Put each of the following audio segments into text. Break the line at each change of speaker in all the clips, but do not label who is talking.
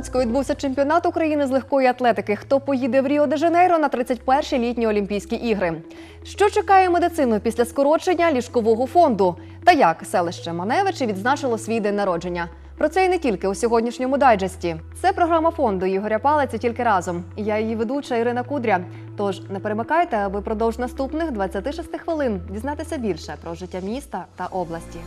Луцьку відбувся чемпіонат України з легкої атлетики. Хто поїде в Ріо де Жанейро на 31-й літні Олімпійські ігри? Що чекає медицину після скорочення ліжкового фонду? Та як селище Маневичі відзначило свій день народження? Про це і не тільки у сьогоднішньому дайджесті. Це програма фонду Ігоря Палиця тільки разом. Я її ведуча Ірина Кудря. Тож не перемикайте, аби впродовж наступних 26 хвилин дізнатися більше про життя міста та області.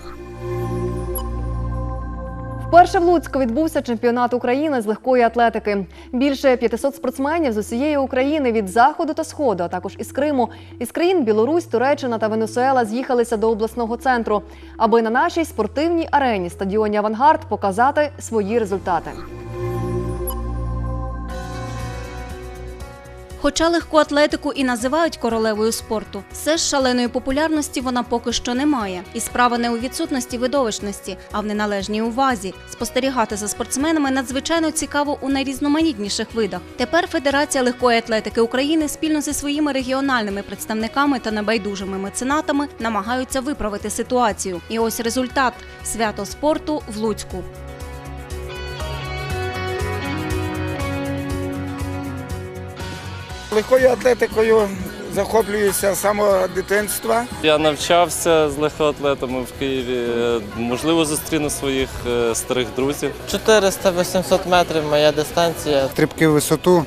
Вперше в Луцьку відбувся чемпіонат України з легкої атлетики. Більше 500 спортсменів з усієї України від заходу та сходу, а також із Криму, із країн Білорусь, Туреччина та Венесуела з'їхалися до обласного центру, аби на нашій спортивній арені стадіоні Авангард показати свої результати.
Хоча легку атлетику і називають королевою спорту, все ж шаленої популярності вона поки що не має. І справа не у відсутності видовищності, а в неналежній увазі. Спостерігати за спортсменами надзвичайно цікаво у найрізноманітніших видах. Тепер Федерація легкої атлетики України спільно зі своїми регіональними представниками та небайдужими меценатами намагаються виправити ситуацію. І ось результат свято спорту в Луцьку.
Легкою атлетикою захоплююся з самого дитинства.
Я навчався з легкоатлетами в Києві. Можливо, зустріну своїх е, старих друзів.
400-800 метрів моя дистанція.
стрибки в висоту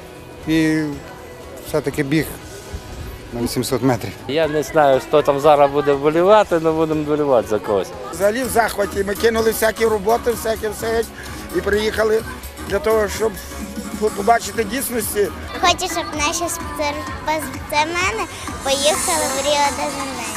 і все-таки біг на 800 метрів.
Я не знаю, хто там зараз буде вболівати, але будемо вболівати за когось.
Взагалі в захваті. Ми кинули всякі роботи, всяке все і приїхали для того, щоб побачити дійсності.
Хочу, щоб наші спортсмени поїхали в Ріо де Жанейро.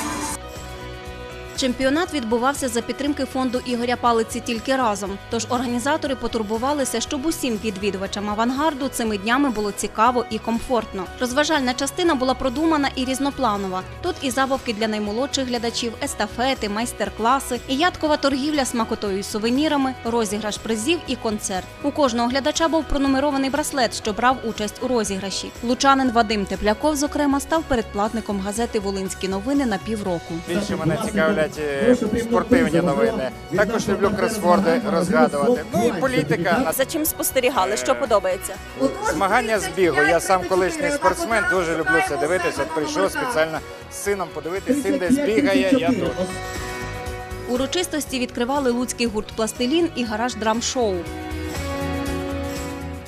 Чемпіонат відбувався за підтримки фонду Ігоря Палиці тільки разом. Тож організатори потурбувалися, щоб усім відвідувачам авангарду цими днями було цікаво і комфортно. Розважальна частина була продумана і різнопланова. Тут і забавки для наймолодших глядачів, естафети, майстер-класи, і ядкова торгівля смакотою і сувенірами, розіграш призів і концерт. У кожного глядача був пронумерований браслет, що брав участь у розіграші. Лучанин Вадим Тепляков, зокрема, став передплатником газети Волинські новини на півроку.
Більше мене цікавлять е, спортивні новини. Також люблю кросворди розгадувати. Ну і політика.
За чим спостерігали? Що подобається?
Змагання з бігу. Я сам колишній спортсмен, дуже люблю це дивитися. От прийшов спеціально з сином подивитися, син десь бігає, я тут.
Урочистості відкривали луцький гурт Пластилін і гараж драм-шоу.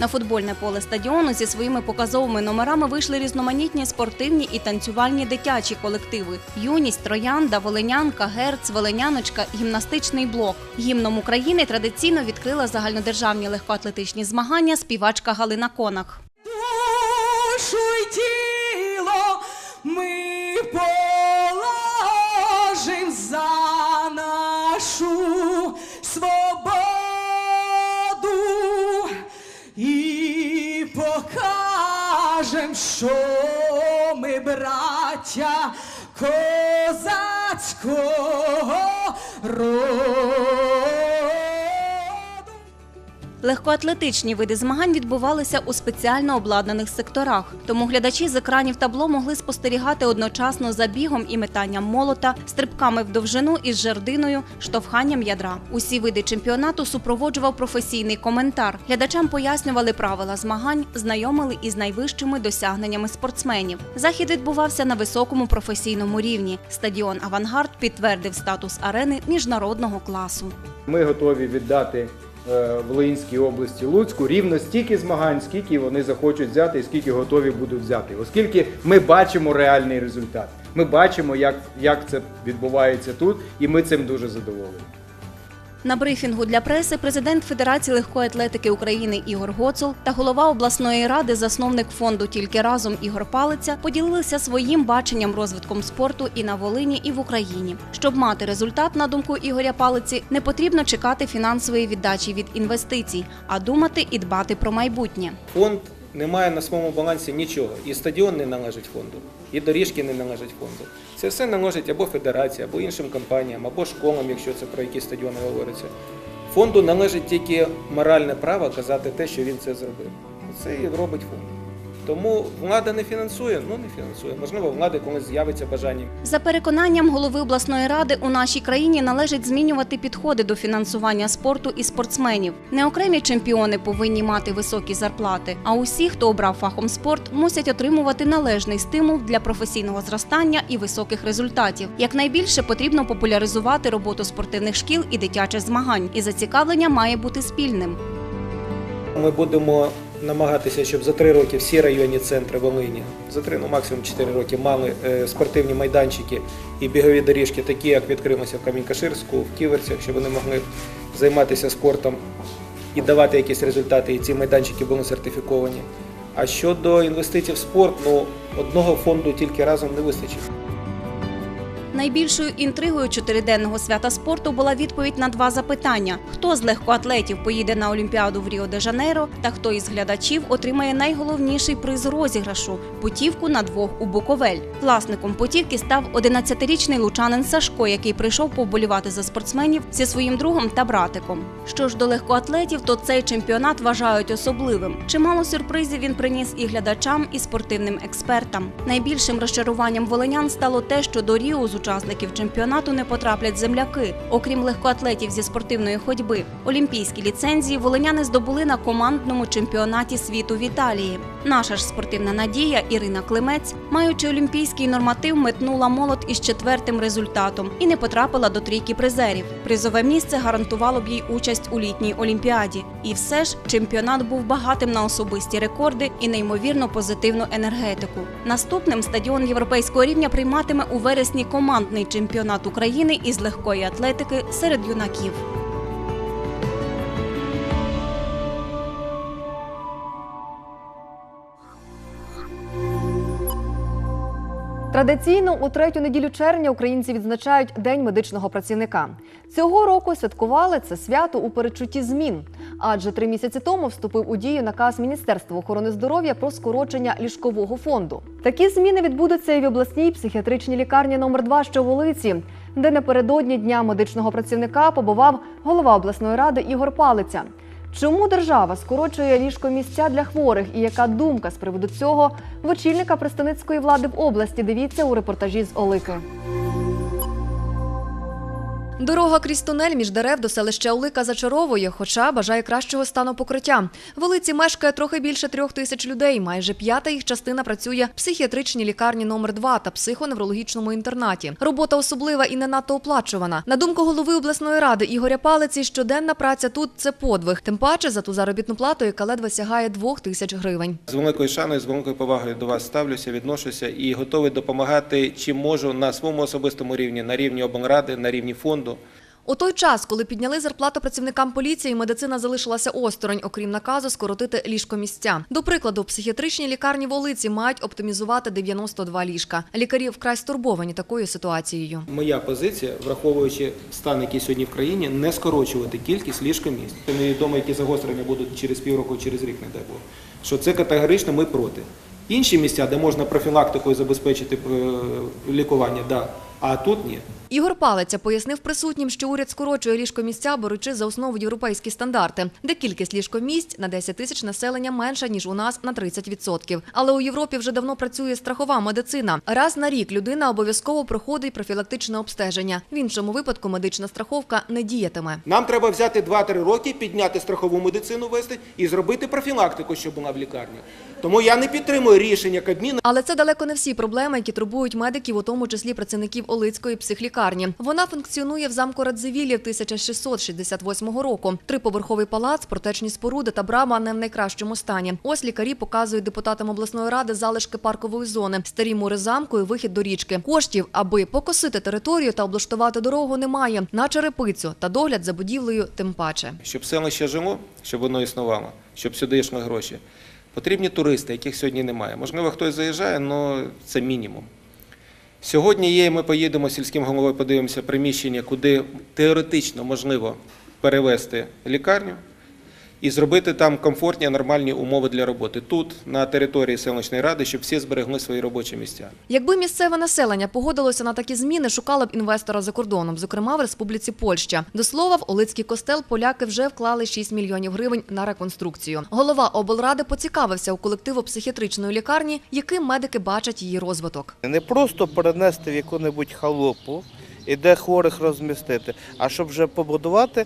На футбольне поле стадіону зі своїми показовими номерами вийшли різноманітні спортивні і танцювальні дитячі колективи: юність, троянда, волинянка, герц, волиняночка, гімнастичний блок. Гімном України традиційно відкрила загальнодержавні легкоатлетичні змагання співачка Галина Конах.
душу
Легкоатлетичні види змагань відбувалися у спеціально обладнаних секторах, тому глядачі з екранів табло могли спостерігати одночасно за бігом і метанням молота, стрибками в довжину із жердиною, штовханням ядра. Усі види чемпіонату супроводжував професійний коментар. Глядачам пояснювали правила змагань, знайомили із найвищими досягненнями спортсменів. Захід відбувався на високому професійному рівні. Стадіон Авангард підтвердив статус арени міжнародного класу.
Ми готові віддати Волинській області Луцьку рівно стільки змагань, скільки вони захочуть взяти і скільки готові будуть взяти, оскільки ми бачимо реальний результат. Ми бачимо, як, як це відбувається тут, і ми цим дуже задоволені.
На брифінгу для преси президент Федерації легкої атлетики України Ігор Гоцул та голова обласної ради, засновник фонду Тільки разом Ігор Палиця поділилися своїм баченням розвитком спорту і на Волині, і в Україні. Щоб мати результат, на думку Ігоря Палиці, не потрібно чекати фінансової віддачі від інвестицій, а думати і дбати про майбутнє.
Фонд не має на своєму балансі нічого. І стадіон не належить фонду, і доріжки не належать фонду. Це все належить або федерації, або іншим компаніям, або школам, якщо це про які стадіони говориться. Фонду належить тільки моральне право казати те, що він це зробив. Це і робить фонд. Тому влада не фінансує, ну не фінансує. Можливо, влади колись з'явиться бажання.
За переконанням голови обласної ради, у нашій країні належить змінювати підходи до фінансування спорту і спортсменів. Не окремі чемпіони повинні мати високі зарплати, а усі, хто обрав фахом спорт, мусять отримувати належний стимул для професійного зростання і високих результатів. Якнайбільше потрібно популяризувати роботу спортивних шкіл і дитячих змагань, і зацікавлення має бути спільним.
Ми будемо намагатися, щоб за три роки всі районні центри Волині, за три, ну максимум чотири роки, мали е, спортивні майданчики і бігові доріжки, такі як відкримося в Камінь-Каширську, в Ківерцях, щоб вони могли займатися спортом і давати якісь результати, і ці майданчики були сертифіковані. А щодо інвестицій в спорт, ну одного фонду тільки разом не вистачить.
Найбільшою інтригою чотириденного свята спорту була відповідь на два запитання: хто з легкоатлетів поїде на Олімпіаду в Ріо-де-Жанейро, та хто із глядачів отримає найголовніший приз розіграшу путівку на двох у Буковель. Власником путівки став 11-річний лучанин Сашко, який прийшов поболівати за спортсменів зі своїм другом та братиком. Що ж до легкоатлетів, то цей чемпіонат вважають особливим. Чимало сюрпризів він приніс і глядачам, і спортивним експертам. Найбільшим розчаруванням волинян стало те, що до Ріо з учасників чемпіонату не потраплять земляки, окрім легкоатлетів зі спортивної ходьби. Олімпійські ліцензії волиняни здобули на командному чемпіонаті світу в Італії. Наша ж спортивна надія Ірина Климець, маючи олімпійський норматив, метнула молот із четвертим результатом і не потрапила до трійки призерів. Призове місце гарантувало б їй участь у літній олімпіаді. І все ж чемпіонат був багатим на особисті рекорди і неймовірно позитивну енергетику. Наступним стадіон європейського рівня прийматиме у вересні командний чемпіонат України із легкої атлетики серед юнаків.
Традиційно у третю неділю червня українці відзначають День медичного працівника. Цього року святкували це свято у передчутті змін, адже три місяці тому вступив у дію наказ Міністерства охорони здоров'я про скорочення ліжкового фонду. Такі зміни відбудуться і в обласній психіатричній лікарні номер 2 що в Волиці, де напередодні дня медичного працівника побував голова обласної ради Ігор Палиця. Чому держава скорочує ліжкомісця для хворих і яка думка з приводу цього в очільника представницької влади в області? Дивіться у репортажі з Олики. Дорога крізь тунель між дерев до селища Олика зачаровує, хоча бажає кращого стану покриття. В Олиці мешкає трохи більше трьох тисяч людей. Майже п'ята їх частина працює в психіатричній лікарні номер 2 та психоневрологічному інтернаті. Робота особлива і не надто оплачувана. На думку голови обласної ради Ігоря Палиці, щоденна праця тут це подвиг. Тим паче за ту заробітну плату, яка ледве сягає двох тисяч гривень.
З великою шаною, з великою повагою до вас ставлюся, відношуся і готовий допомагати, чим можу на своєму особистому рівні, на рівні облради, на рівні фонду.
У той час, коли підняли зарплату працівникам поліції, медицина залишилася осторонь, окрім наказу скоротити ліжкомісця. До прикладу, в психіатричній лікарні Волиці мають оптимізувати 92 ліжка. Лікарі вкрай стурбовані такою ситуацією.
Моя позиція, враховуючи стан, який сьогодні в країні, не скорочувати кількість ліжкомісць. Це невідомо, які загострення будуть через півроку, через рік, не дай Бог. Що це категорично ми проти. Інші місця, де можна профілактикою забезпечити е, лікування, да. А тут ні.
Ігор Палиця пояснив присутнім, що уряд скорочує ліжкомісця, беручи за основу європейські стандарти, де кількість ліжкомісць на 10 тисяч населення менша ніж у нас на 30%. Але у Європі вже давно працює страхова медицина. Раз на рік людина обов'язково проходить профілактичне обстеження. В іншому випадку медична страховка не діятиме.
Нам треба взяти 2-3 роки, підняти страхову медицину вести і зробити профілактику, щоб була в лікарні. Тому я не підтримую рішення Кабміну.
Але це далеко не всі проблеми, які турбують медиків, у тому числі працівників Олицької психлікарні. Вона функціонує в замку Радзивіллі 1668 року. Триповерховий палац, протечні споруди та брама не в найкращому стані. Ось лікарі показують депутатам обласної ради залишки паркової зони, старі мури замку і вихід до річки. Коштів, аби покосити територію та облаштувати дорогу, немає. На черепицю та догляд за будівлею тим паче.
Щоб селище жило, щоб воно існувало, щоб сюди йшли гроші. Потрібні туристи, яких сьогодні немає. Можливо, хтось заїжджає, але це мінімум. Сьогодні є, ми поїдемо сільським головою, подивимося приміщення, куди теоретично можливо перевести лікарню. І зробити там комфортні, нормальні умови для роботи тут, на території селищної ради, щоб всі зберегли свої робочі місця.
Якби місцеве населення погодилося на такі зміни, шукало б інвестора за кордоном, зокрема в Республіці Польща. До слова, в Олицький костел поляки вже вклали 6 мільйонів гривень на реконструкцію. Голова облради поцікавився у колективу психіатричної лікарні, яким медики бачать її розвиток.
Не просто перенести в яку-небудь халупу і де хворих розмістити, а щоб вже побудувати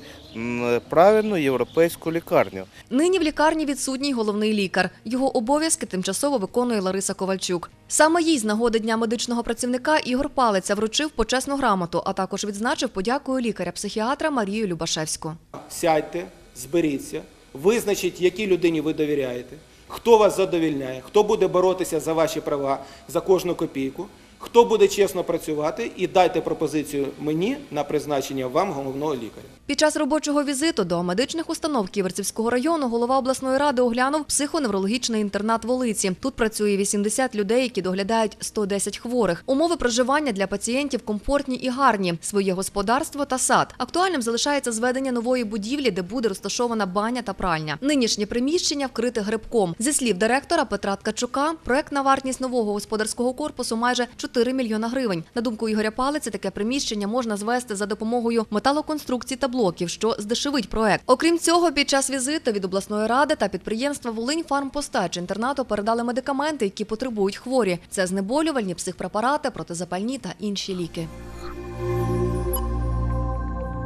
правильну європейську лікарню.
Нині в лікарні відсутній головний лікар. Його обов'язки тимчасово виконує Лариса Ковальчук. Саме їй з нагоди дня медичного працівника Ігор Палиця вручив почесну грамоту, а також відзначив подякою лікаря-психіатра Марію Любашевську.
Сядьте, зберіться, визначіть, якій людині ви довіряєте, хто вас задовільняє, хто буде боротися за ваші права, за кожну копійку, хто буде чесно працювати, і дайте пропозицію мені на призначення вам головного лікаря.
Під час робочого візиту до медичних установ Ківерцівського району голова обласної ради оглянув психоневрологічний інтернат Волиці. Тут працює 80 людей, які доглядають 110 хворих. Умови проживання для пацієнтів комфортні і гарні. Своє господарство та сад. Актуальним залишається зведення нової будівлі, де буде розташована баня та пральня. Нинішнє приміщення вкрите грибком. Зі слів директора Петра Ткачука, проектна вартість нового господарського корпусу майже 4 мільйона гривень. На думку Ігоря Палиці, таке приміщення можна звести за допомогою металоконструкцій та блоків, що здешевить проект. Окрім цього, під час візиту від обласної ради та підприємства Волинь Фармпостач інтернату передали медикаменти, які потребують хворі. Це знеболювальні психпрепарати, протизапальні та інші ліки.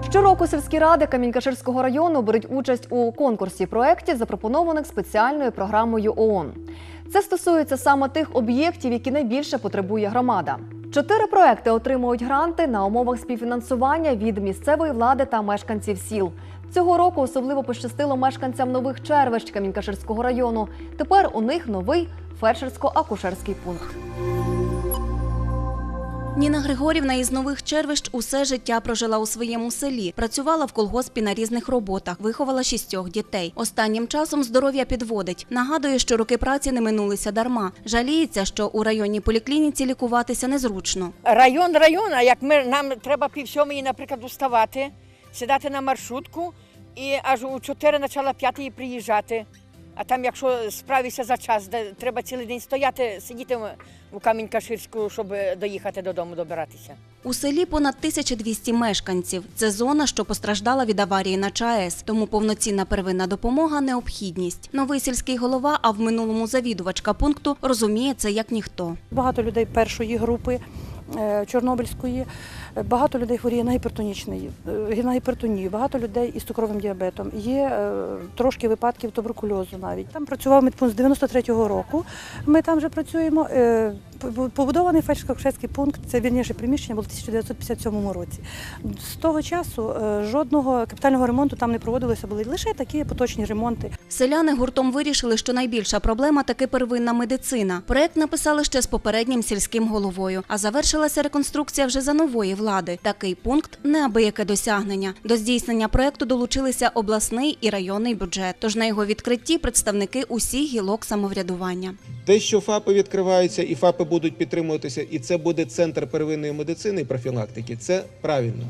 Щороку сільські ради Камінь-Каширського району беруть участь у конкурсі проєктів, запропонованих спеціальною програмою ООН. Це стосується саме тих об'єктів, які найбільше потребує громада. Чотири проекти отримують гранти на умовах співфінансування від місцевої влади та мешканців сіл. Цього року особливо пощастило мешканцям нових червищ Камінь-Каширського району. Тепер у них новий фельдшерсько-акушерський пункт.
Ніна Григорівна із нових червищ усе життя прожила у своєму селі. Працювала в колгоспі на різних роботах, виховала шістьох дітей. Останнім часом здоров'я підводить. Нагадує, що роки праці не минулися дарма. Жаліється, що у районній поліклініці лікуватися незручно.
Район район, а як ми, нам треба пів сьомої, наприклад, вставати, сідати на маршрутку і аж у 4 начала п'ятої приїжджати. А там, якщо справишся за час, де треба цілий день стояти, сидіти в- у Камінь-Каширську, щоб доїхати додому, добиратися.
У селі понад 1200 мешканців. Це зона, що постраждала від аварії на ЧАЕС, тому повноцінна первинна допомога необхідність. Новий сільський голова, а в минулому завідувачка пункту, розуміє це як ніхто.
Багато людей першої групи Чорнобильської, е, багато людей хворіє на гіпертонічний, е, на гіпертонію, багато людей із цукровим діабетом. Є е, трошки випадків туберкульозу навіть. Там працював медпункт з 93-го року. Ми там вже працюємо. Поб- Побудований фельдшерсько-акушерський пункт, це вірніше приміщення було в 1957 році. З того часу е, жодного капітального ремонту там не проводилося, були лише такі поточні ремонти.
Селяни гуртом вирішили, що найбільша проблема таки первинна медицина. Проект написали ще з попереднім сільським головою, а завершилася реконструкція вже за нової влади. Такий пункт неабияке досягнення. До здійснення проекту долучилися обласний і районний бюджет. Тож на його відкритті представники усіх гілок самоврядування.
Те, що ФАПи відкриваються і ФАПи будуть підтримуватися, і це буде центр первинної медицини і профілактики, це правильно.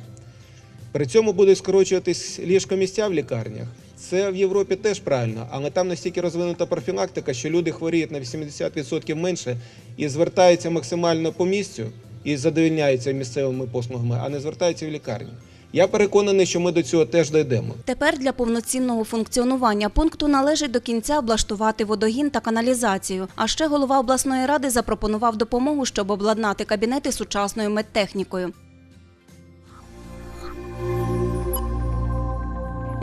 При цьому буде скорочуватись ліжкомістя в лікарнях. Це в Європі теж правильно, але там настільки розвинута профілактика, що люди хворіють на 80% менше і звертаються максимально по місцю і задовільняються місцевими послугами, а не звертаються в лікарню. Я переконаний, що ми до цього теж дійдемо.
Тепер для повноцінного функціонування пункту належить до кінця облаштувати водогін та каналізацію. А ще голова обласної ради запропонував допомогу, щоб обладнати кабінети сучасною медтехнікою.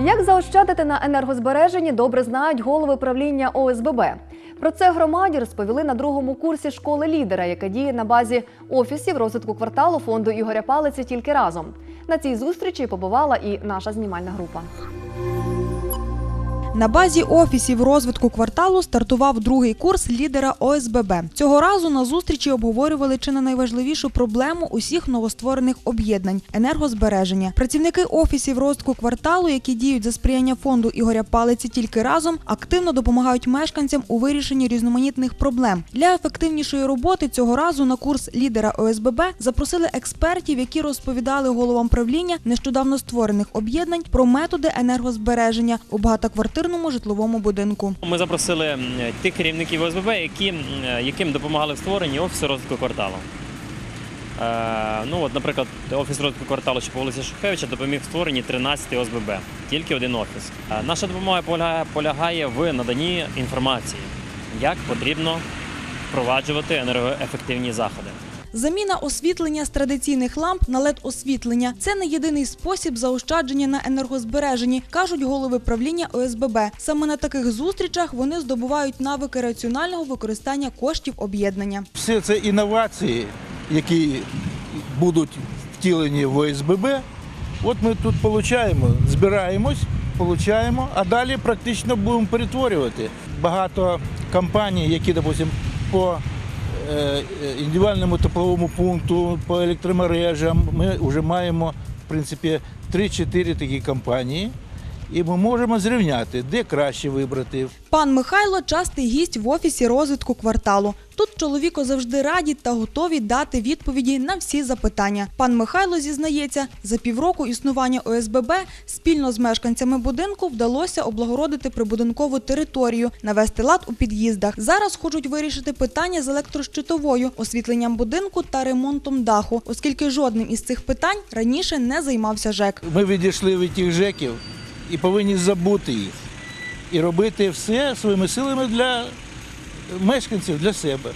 Як заощадити на енергозбереженні, добре знають голови правління ОСББ. Про це громаді розповіли на другому курсі школи лідера, яка діє на базі офісів розвитку кварталу фонду Ігоря Палиці тільки разом. На цій зустрічі побувала і наша знімальна група.
На базі офісів розвитку кварталу стартував другий курс лідера ОСББ. Цього разу на зустрічі обговорювали чи не найважливішу проблему усіх новостворених об'єднань енергозбереження. Працівники офісів розвитку кварталу, які діють за сприяння фонду Ігоря Палиці тільки разом, активно допомагають мешканцям у вирішенні різноманітних проблем. Для ефективнішої роботи цього разу на курс лідера ОСББ запросили експертів, які розповідали головам правління нещодавно створених об'єднань про методи енергозбереження у багатоквартирних багатоквартирному житловому будинку.
Ми запросили тих керівників ОСББ, які, яким допомагали в створенні офісу розвитку кварталу. Е, ну, от, наприклад, офіс розвитку кварталу, що по вулиці Шухевича, допоміг в створенні 13 ОСББ, тільки один офіс. Е, наша допомога полягає, полягає в наданні інформації, як потрібно впроваджувати енергоефективні заходи.
Заміна освітлення з традиційних ламп на led освітлення це не єдиний спосіб заощадження на енергозбереженні, кажуть голови правління ОСББ. Саме на таких зустрічах вони здобувають навики раціонального використання коштів об'єднання.
Все це інновації, які будуть втілені в ОСББ. От ми тут отримуємо, збираємось, отримуємо, а далі практично будемо перетворювати. Багато компаній, які, допустим, по індивідуальному тепловому пункту, по електромережам, ми вже маємо в принципі 3-4 такі компанії. І ми можемо зрівняти, де краще вибрати,
Пан Михайло частий гість в офісі розвитку кварталу. Тут чоловіку завжди раді та готові дати відповіді на всі запитання. Пан Михайло зізнається, за півроку існування ОСББ спільно з мешканцями будинку вдалося облагородити прибудинкову територію, навести лад у під'їздах. Зараз хочуть вирішити питання з електрощитовою, освітленням будинку та ремонтом даху, оскільки жодним із цих питань раніше не займався ЖЕК.
Ми відійшли від тих жеків і повинні забути їх. І робити все своїми силами для мешканців, для себе,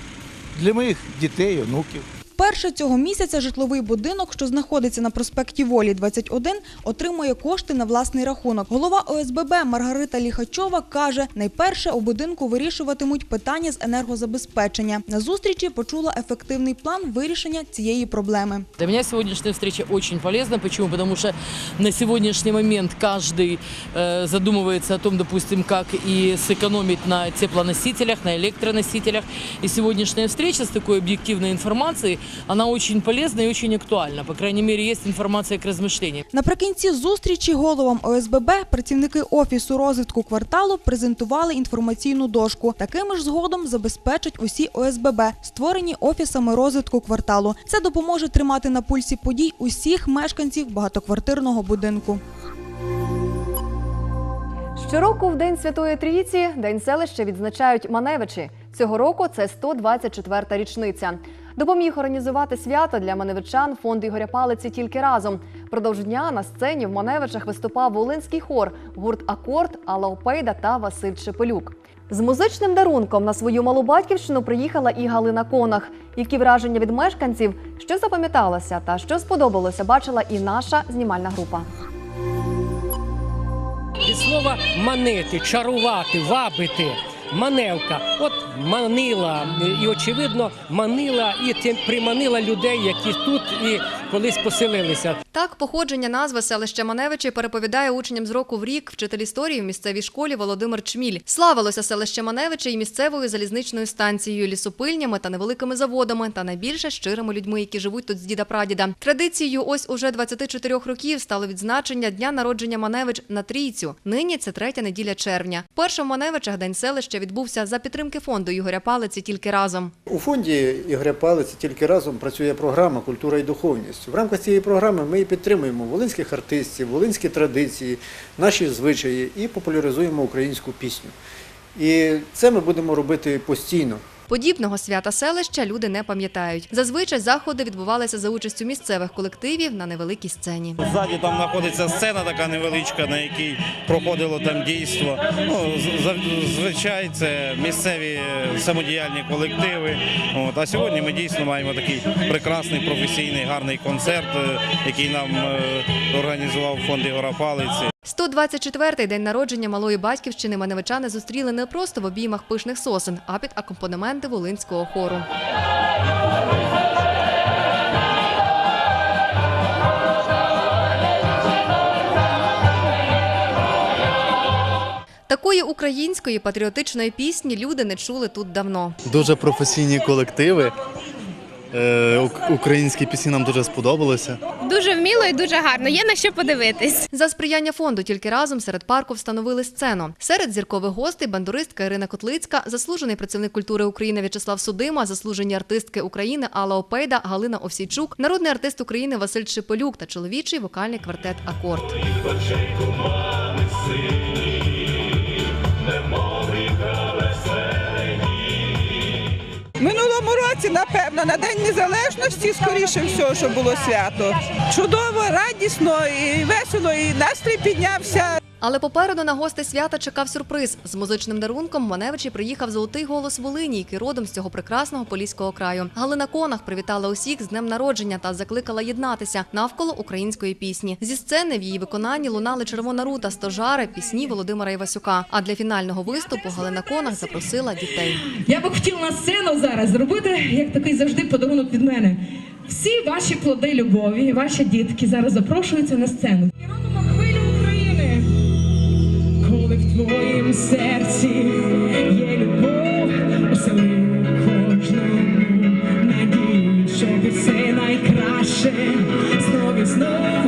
для моїх дітей, онуків.
Вперше цього місяця житловий будинок, що знаходиться на проспекті Волі 21, отримує кошти на власний рахунок. Голова ОСББ Маргарита Ліхачова каже, найперше у будинку вирішуватимуть питання з енергозабезпечення. На зустрічі почула ефективний план вирішення цієї проблеми.
Для меня сегодняшняя встреча очень полезна. Почему? Потому что на сегодняшний момент каждый э, задумывается о том, допустим, как и сэкономить на теплоносителях, на электроносителях. И сегодняшняя встреча с такой объективной информацией, она очень полезна и очень актуальна. По крайней мере, есть информация к размышлению.
Наприкінці зустрічі головам ОСББ працівники офісу розвитку кварталу презентували інформаційну дошку. Такими ж згодом забезпечать усі ОСББ, створені офісами розвитку кварталу. Це допоможе тримати на пульсі подій усіх мешканців багатоквартирного будинку.
Щороку в День Святої Трійці День селища відзначають Маневичі. Цього року це 124-та річниця. Допоміг організувати свято для маневичан фонд Ігоря Палиці тільки разом. Продовж дня на сцені в Маневичах виступав волинський хор, гурт Акорд, Алла Опейда та Василь Чепелюк. З музичним дарунком на свою малу батьківщину приїхала і Галина Конах. Які враження від мешканців, що запам'яталося та що сподобалося, бачила і наша знімальна група.
Від слова манити, чарувати, вабити. Маневка, от манила, і очевидно, манила і приманила людей, які тут і колись поселилися.
Так, походження назви селища Маневичі переповідає учням з року в рік вчитель історії в місцевій школі Володимир Чміль. Славилося селище Маневичі і місцевою залізничною станцією, лісопильнями та невеликими заводами, та найбільше щирими людьми, які живуть тут з діда прадіда. Традицією ось уже 24 років стало відзначення дня народження Маневич на трійцю. Нині це третя неділя червня. Першим в Маневичах день селища відбувся за підтримки фонду Ігоря Палиці тільки разом.
У фонді Ігоря Палиці тільки разом працює програма Культура і духовність. В рамках цієї програми ми підтримуємо волинських артистів, волинські традиції, наші звичаї і популяризуємо українську пісню. І це ми будемо робити постійно.
Подібного свята селища люди не пам'ятають. Зазвичай заходи відбувалися за участю місцевих колективів на невеликій сцені.
Ззаді там знаходиться сцена така невеличка, на якій проходило там дійство. Ну, з- зазвичай це місцеві самодіяльні колективи. От. А сьогодні ми дійсно маємо такий прекрасний професійний гарний концерт, е, який нам е, організував фонд Ігора Палиці.
124-й день народження малої батьківщини маневичани зустріли не просто в обіймах пишних сосен, а під акомпанементи волинського хору. Такої української патріотичної пісні люди не чули тут давно.
Дуже професійні колективи. Е, Українські пісні нам дуже сподобалися.
Дуже і дуже гарно. Є на що подивитись.
За сприяння фонду тільки разом серед парку встановили сцену. Серед зіркових гостей бандуристка Ірина Котлицька, заслужений працівник культури України В'ячеслав Судима, заслужені артистки України Алла Опейда, Галина Овсійчук, народний артист України Василь Шипелюк та чоловічий вокальний квартет Акорд.
Році, напевно, на День Незалежності, скоріше всього, що було свято. Чудово, радісно і весело, і настрій піднявся.
Але попереду на гостей свята чекав сюрприз. З музичним дарунком Маневичі приїхав золотий голос Волині, який родом з цього прекрасного поліського краю. Галина Конах привітала усіх з днем народження та закликала єднатися навколо української пісні. Зі сцени в її виконанні лунали червона рута, стожари, пісні Володимира Івасюка. А для фінального виступу Галина Конах запросила дітей.
Я би хотіла на сцену зараз зробити, як такий завжди подарунок від мене. Всі ваші плоди любові, ваші дітки зараз запрошуються на сцену. В твоїм серці є любов, осели кожному надію, щоб все найкраще знов і знов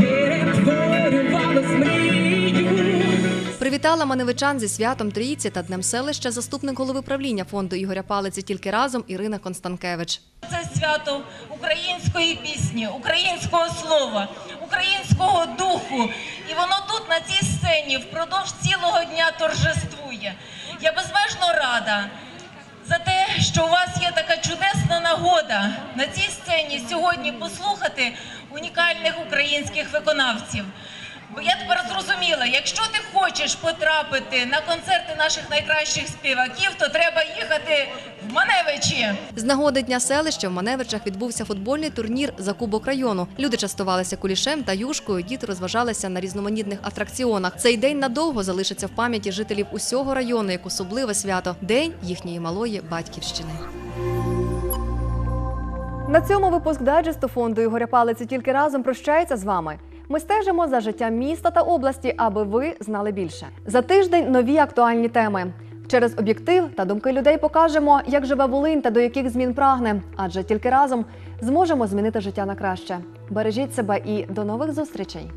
перетворювалось мрію.
Привітала маневичан зі святом Трійці та Днем селища заступник голови правління фонду Ігоря Палиці тільки разом Ірина Констанкевич.
Це свято української пісні, українського слова, українського духу. І воно тут, на цій сцені, впродовж цілого дня торжествує. Я безмежно рада за те, що у вас є така чудесна нагода на цій сцені сьогодні послухати унікальних українських виконавців. Бо я тепер зрозуміла, якщо ти хочеш потрапити на концерти наших найкращих співаків, то треба їхати в Маневичі.
З нагоди Дня селища в Маневичах відбувся футбольний турнір за Кубок району. Люди частувалися кулішем та юшкою, діти розважалися на різноманітних атракціонах. Цей день надовго залишиться в пам'яті жителів усього району як особливе свято день їхньої малої батьківщини. На цьому випуск дайджесту фонду Ігоря Палиці тільки разом прощається з вами. Ми стежимо за життям міста та області, аби ви знали більше. За тиждень нові актуальні теми. Через об'єктив та думки людей покажемо, як живе Волинь та до яких змін прагне. Адже тільки разом зможемо змінити життя на краще. Бережіть себе і до нових зустрічей.